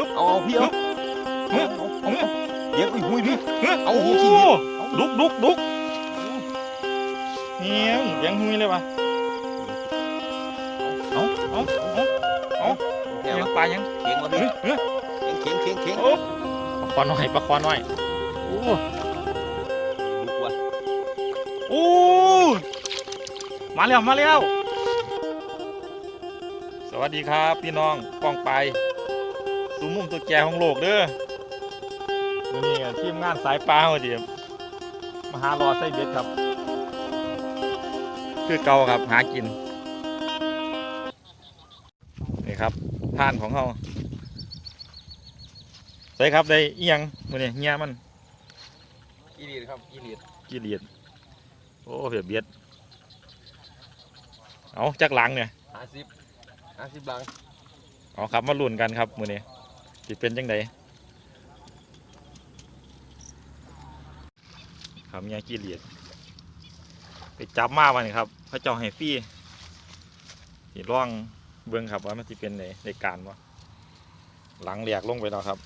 ลุกเอาเอาพี่เอาเฮ้ยเอาเอาเอาเดี๋ยวอุ้ยหุยพี่เฮ้ยเอาโอ้หัโหวขี้ดินลุกลุกลุกเนี่ยเลี้ยงหุยเลยปะเอาเอาเอาเอาแค่เลี้ยงว่าปลายังเข่งมาเฮ้พี่ยเฮ้ยเข่งเข่งเข่งโอ้ปลาคอน้อยปลาคอน้อยโอ้ลุกว่ะโอ้มาแล้วมาแล้วสวัสดีครับ พี่น้องกองไป สู่มุมตัวแก่ของโลกเด้อวันนี้ก็ทีมงานสายปลาเอาดิมาหารอไส้เบ็ดครับ คือเก่าครับหากิน นี่ครับผ่านของเขาใส่ครับได้เอียงมันนี่เงี้ยมันอีลีดครับอีลีดกี่เหรียญโอ้เบียดเบียดเอาจักหลังเนี่ยห้าสิบห้าสิบลังเอาครับมาลุ้นกันครับมือนี้ สิเป็นจังไดครับเนี่ยกี่เหรียญไปจับมาวันครับพระเจ้าให้ฟรีสิร่องเบื้องครับว่ามันสิเป็นในในการวะหลังแหลกลงไปแล้วครับ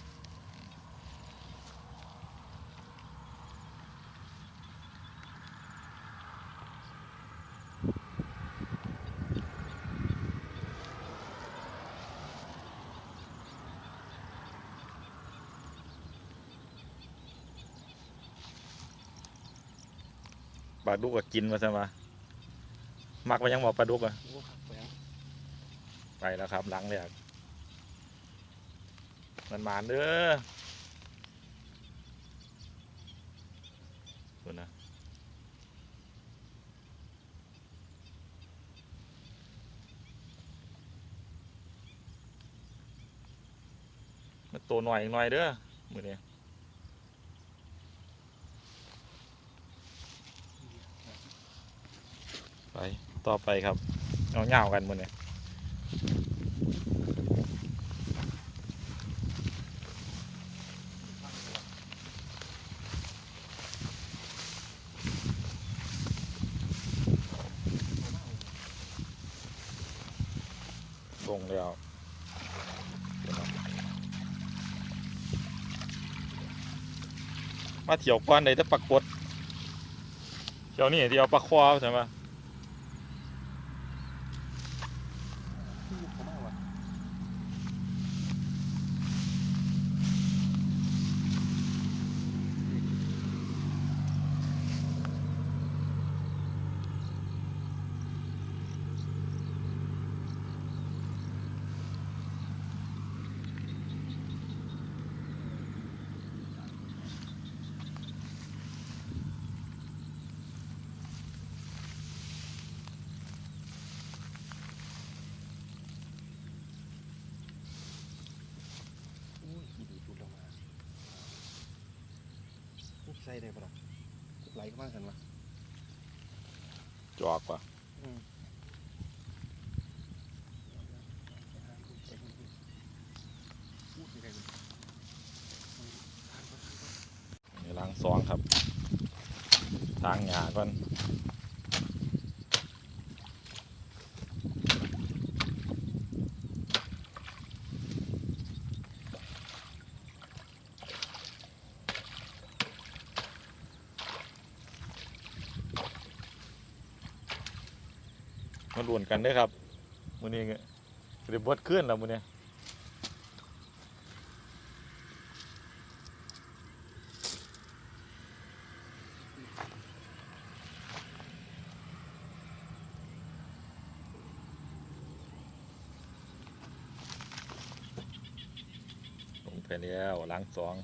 ลาดุกก็กินมาใช่ไหมมักไปยังบอกปลาดุกอะไปแล้วครับหลังแหลกมันหมานเด้อดูนะมันโตหน่อยอีกหน่อยเด้อมือนี้ไป ต่อไปครับ เอาเงากันมือนี้ลงแล้วมาเที่ยวก้อนใดจะปรากฏเที่ยวนี่เที่ยวปลาควาใช่ไหม อุ้ยอีลีดดูดลงมาอุ๊ยใส่ได้ปะล่ะไหลเข้ามากันวะจอกว่ะนี่ล้างซองครับทางหยาก่อน มาล้วนกันด้ครับมื้อนี้ก็เรียบดขึ้นแล้วมื้อนี้ลงไปแล้วล้างสอง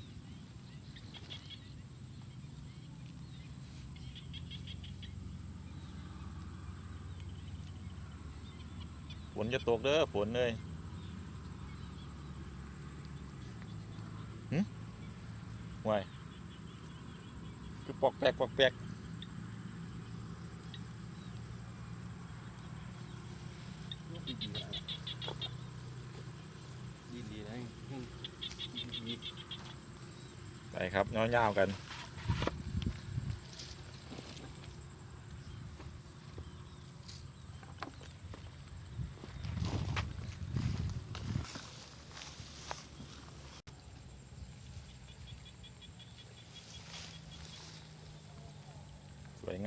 ฝ นจะตกเด้อฝนเลยหึห่วยคือปอกแปกปอกแปกอีลีดอะอีลีดนะอืมอีลีดไปครับเงาวๆกัน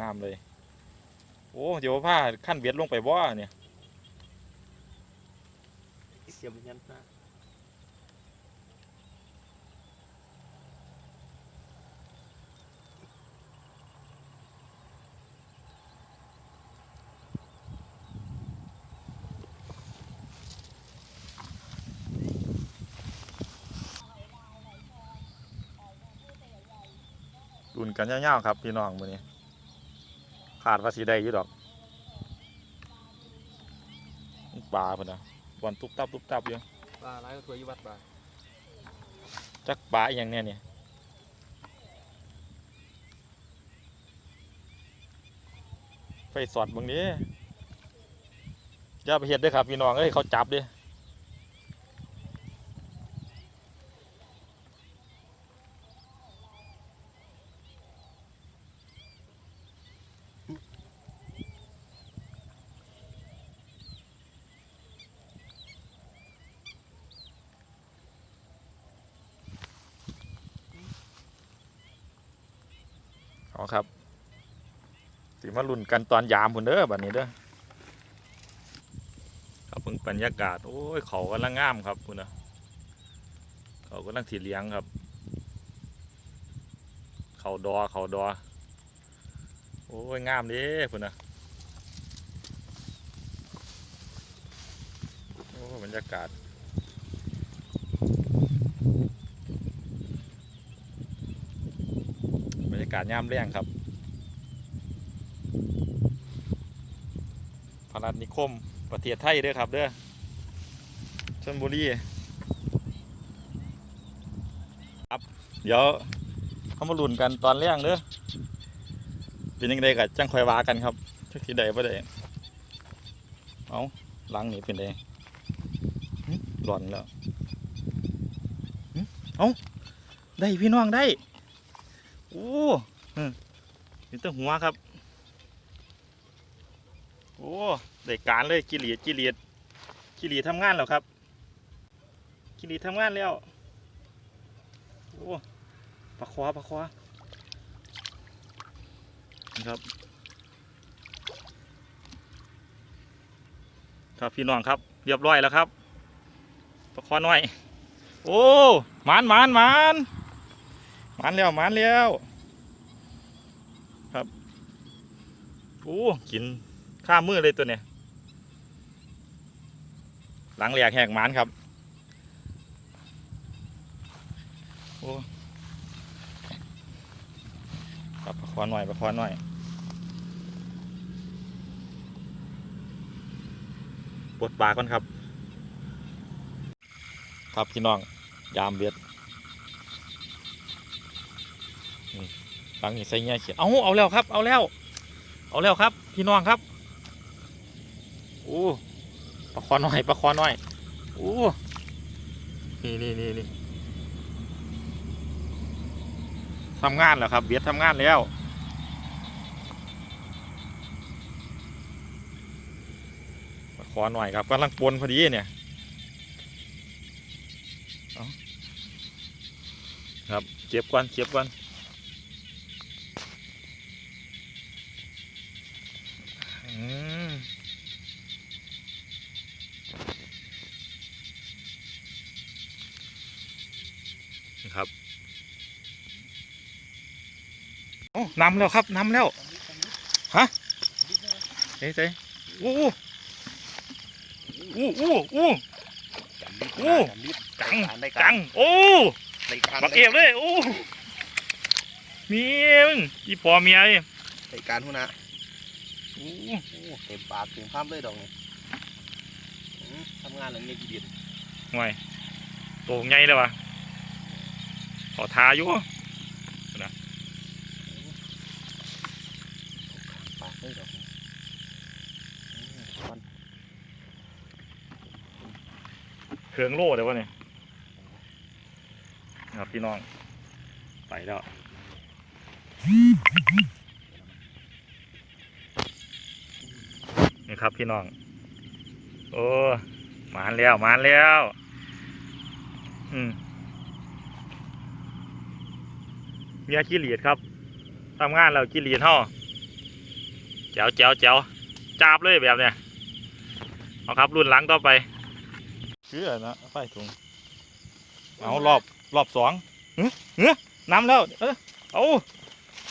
งามเลย โอ้เดี๋ยวผ้าขั้นเบียดลงไปบ่เนี่ยเสียมยันหน้าดุนกันยาวๆครับ พี่น้องมื้อนี้ ขาดว่าสีใดอยู่ดอกปลาพุ่นน่ะบอนตุ๊บตับตุ๊บตับอยู่ปลาอะไรก็ตัวอยี่วัดปลาจักปลาอหย่างเนี้ยเนี่ยไฟสอดเบิ่งนี้อย่าไปเฮ็ดเด้อครับพี่น้องเอ้ยเขาจับเด้ สิมาลุ้นกันตอนยามพุ่นเด้อแบัดนี้เด้อครับเพิ่งบรรยากาศ โอ้ยเขากำลังงามครับพุ่นนะเขากำลังถีเลี้ยงครับ เขาดอเขาดอ โอ้ยงามเด้พุ่นนะโอ้บรรยากาศบรรยากาศยามแรงครับ พนัสนิคม ประเทศไทยเด้อครับเด้อชลบุรีครับเดี๋ยวเขามาลุ้นกันตอนแรงเด้อเป็นยังไงกับจังคอยวากันครับทักทีใดบ่ได้เอาหลังนี่เป็นไงหลอนแล้วเอาได้พี่น้องได้ โอ้อืมมีแต่หัวครับ โอ้ได้การเลยกิเลียกิเลียกิเลียทำงานแล้วครับ กิเลียทำงานแล้วโอ้ปลาควาปลาควานะครับครับพี่น้องครับ เรียบร้อยแล้วครับปลาควาน้อย โอ้หมานหมานหมานหมันแล้วหมันแล้วครับโอ้กิน ข้ามมือเลยตัวเนี่ยหลังแหลกแหกหมันครับโอ้ครับประคอหน่อยประคอหน่อยปวดปากก่อนครับ ครับพี่น้องยามเบียดหลังนี่ใส่เงี้ยเขียนเอาเอาแล้วครับ เอาแล้ว เอาแล้วครับ พี่น้องครับ โอ้ปลาคอน้อยปลาคอน้อยโอ้นี่นี่นี่นี่ทำงานแล้วครับเบียดทำงานแล้วปลาคอน้อยครับกำลังปนพอดีเนี่ยครับเก็บก่อนเก็บก่อน อืมนะครับโอ้นำแล้วครับนำแล้วฮะเฮ้ยเฮ้ยอู้อู้อู้อู้โอ้จังได้จังโอ้ได้การบักเอฟเลยโอ้เมียมึงอีพอเมียเอ้ยได้การหุ่นนะโอ้โอ้เต็มปากเต็มคำเลยดอกนี่อืมทำงานอะไรเนี่ยกี่เดือนห่วยโตใหญ่เลยวะขอทาอยู่ ปาก เลยดอกนี่อืมมันเครื่องโล่เลยววะเนี่ยครับพี่น้อง ไปแล้วนี่ครับพี่น้อง โอ้มานแล้วมานแล้ว อืมเมียขี้เหลียดครับทำงานแล้วขี้เหลียดห่อ จ๋วแจ๋วแจ๋วจับเลยแบบเนี้ยเอาครับรุ่นหลังต่อไปเชื่อนะไฟถุงเอารอบรอบสองเฮ้ยเฮ้ยน้ำแล้วเออเอา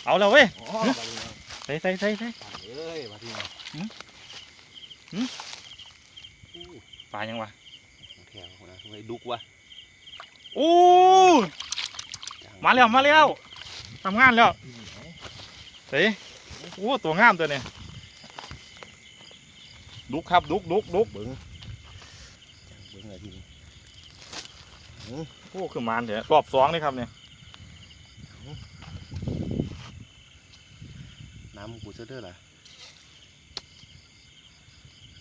เอาแล้วเว้ยอ๋อบัดนี้ใส่ใส่ใส่ใส่ปั่นเอ้ยบัดนี้หืมหืมอู้ปลายังวะของแถวนะไว้ดุกวะโอ้มาแล้วมาแล้วทำงานแล้วเฮ้ยโอ้ตัวงามตัวเนี่ย ดุกครับดุกดุกดุกเบิ้งเบิ้งอะไรทีนี้โอ้คือมานเถอะรอบสองนี่ครับเนี่ยน้ำกูเสื้อเด้อล่ะ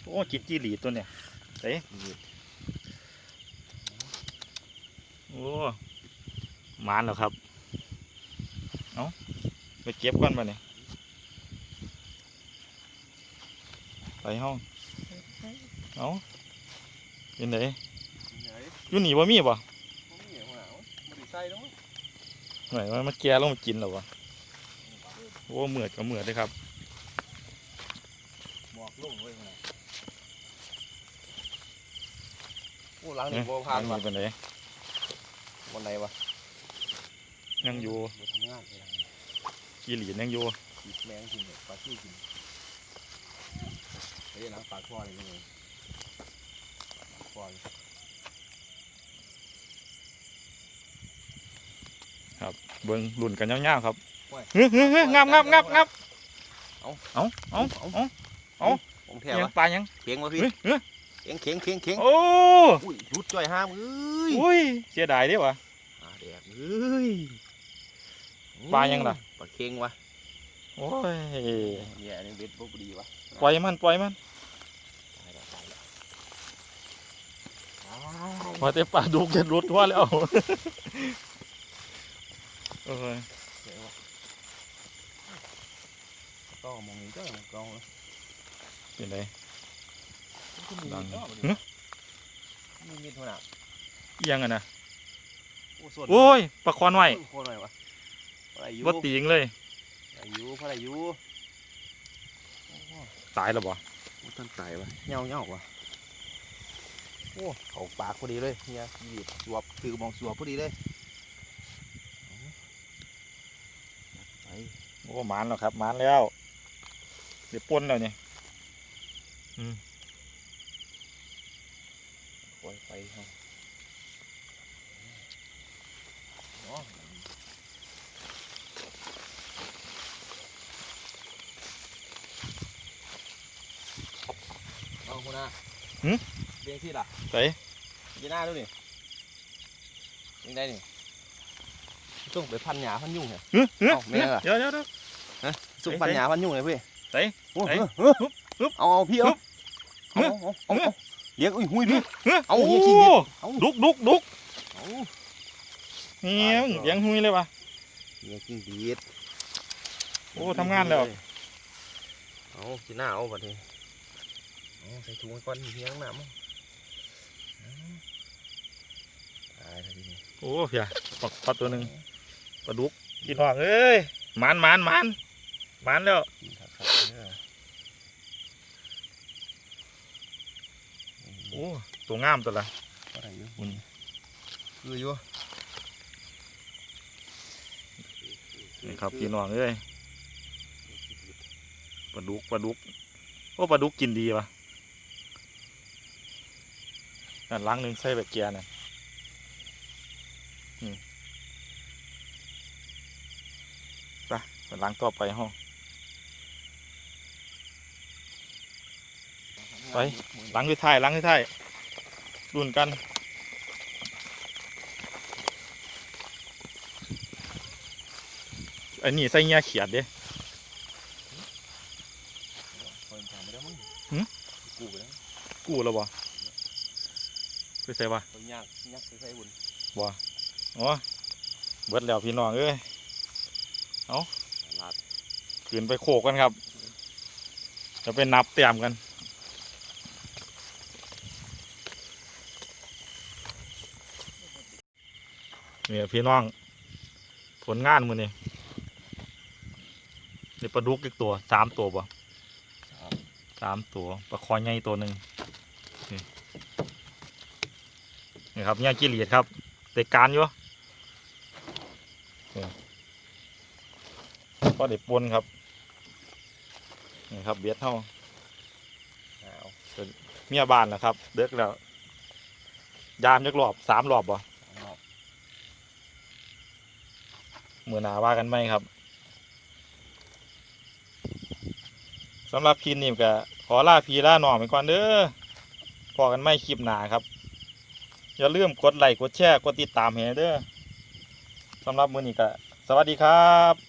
โอ้จิตจีหลีตัวเนี่ยเฮ้ยโอ้มานแล้วครับ เอาไปเก็บก่อนมาเนี่ยไปห้อง เอาเป็นไงไหนอยู่หนีบ่มีบ่บ่มีหัวหนาวบ่ได้ใส่แล้วมั้งหน่อยมันมาแก่ลงมากินแล้ววะโอ้เหมือดก็เหมือดเลยครับหมอกลงเว้ยหัวหนาวโอ้หลังนี่บ่ผ่านมัว่ะนเป็นไงวันไหนวะยังอยู่บ่ทำงานเลยกีหลียังอยู่กินแมงกินเนี่ยปลาซิ่วกินไอ้หนังปลาคอนี่นี่เลย ปลาคอนี่เบิ่งลุ่นกันยาวๆครับเฮ้ยเฮ้ยเฮ้ยงับงับงับงับเอาเอาเอาเอ้าของแถเอีวยงวะปลายังเข็งวะพี่เฮ้ยเฮ้ยเข็งเข็งเข็งเข็งโอ้อุ้ยรุดจ่อยห้ามเอ้ยอุ้ยเสียดายเด้วะปลาแดกเอ้ยปลายังล่ะปลาเข็งวะโอ้ยเนี่ยอันนี้เบ็ดบ่ดีวะปล่อยมันปล่อยมัน ตายแล้วตายแล้ว พอแต่ปลาดุกจะรุดทั่วแล้วเออเจ๋งวะก็มองนี้ก็มองกองนะเป็นไงขึ้นมีดังมิดเนาะหึมีมิดหัวหน้าเอียงอะนะโอ้ส่วนโอ้ยปลาคอนไว้โคตรหน่อยวะอะไรอยู่บ่ตีงเลยอะไรอยู่เพราะอะไรอยู่ตายแล้วบ่โอ้ท่านตายวะเงาเงาวะโอ้เขาปากพอดีเลยเนี่ยยีบสวบถือมองสวบพอดีเลยไปโอ้หมานแล้วครับหมานแล้วเดี๋ยวป่นแล้วเนี่ยปล่อยไปครับอ๋อเอาคุณอา เบียงที่ล่ะใส่ยีหน้าดูนี่ยังได้นี่ส่งไปพันหยาพันยุ่งเหรอเฮ้ยเฮ้ยเอ้าแม่ล่ะเดี๋ยวเดี๋ยวเดี๋ยวส่งพันหยาพันยุ่งเลยพี่เฮ้ยโอ้เฮ้ยเออเออฮึบฮึบเอาเอาพี่เอาฮึเอาบเอาเอาเอาเลี้ยงอุ้ยหุยพี่เฮ้ยเอาโอ้เหี้ยขี้เกียจเอาดุกดุกดุกเอาเฮียมึงเลี้ยงหุยเลยวะเลี้ยงกิ้งดีดโอ้ทำงานแล้วเอาจีหน้าเอาบัดนี้เอาใส่ถุงไว้ก่อนเลี้ยงน้ำเอาเอาตายแล้วทีนี้ โอ้เพียปักปัดตัวหนึ่งปลาดุกกินหอกเอ้ยหมานหมานหมานหมานแล้วกินครับครับเด้อโอ้ตัวงามตัวละอะไรอยู่อุ่นคืออยู่นี่ครับพี่น้องเอ้ยปลาดุกปลาดุกโอ้ปลาดุกกินดีวะนั่นล้างหนึ่งใส่แบบเกียร์น่ะ อืมไปไปล้างต่อไปห้องไปล้างด้วยท้ายล้างด้วยท้ายรุ่นกันอันนี้ใส่เงียเขียดเด้เปิดทางไปแล้วมั้งหึกูไปแล้วกู้แล้วบ่ไปใส่บ่ตัวยากยักษ์ใส่บุญ อ๋อเบิดแล้วพี่น้องเอ้ยลาขึ้นไปโขกกันครับ จะไปนับเตรียมกันเนี่ยพี่น้อง ผลงานมือนี่ในปลาดุกอีกตัวสามตัวบ่สามตัวปลาคอใหญ่ตัวหนึ่งนี่ครับเนี่ยกิเลียดครับเตะการอยู่ ก็เด็ดปนครับนี่ครับเบียดเท่าเอาเป็นเมียบ้านนะครับเด็กแล้วยามจักรอบสามรอบบ่มือหนาว่ากันไหมครับสำหรับคลิปนี้ก็ขอลาพีลาหน่อไปก่อนเด้อพอกันไม่คลิปหนาครับ อย่าลืมกดไลค์กดแชร์กดติดตามให้เด้อสำหรับมือนี้ก็สวัสดีครับ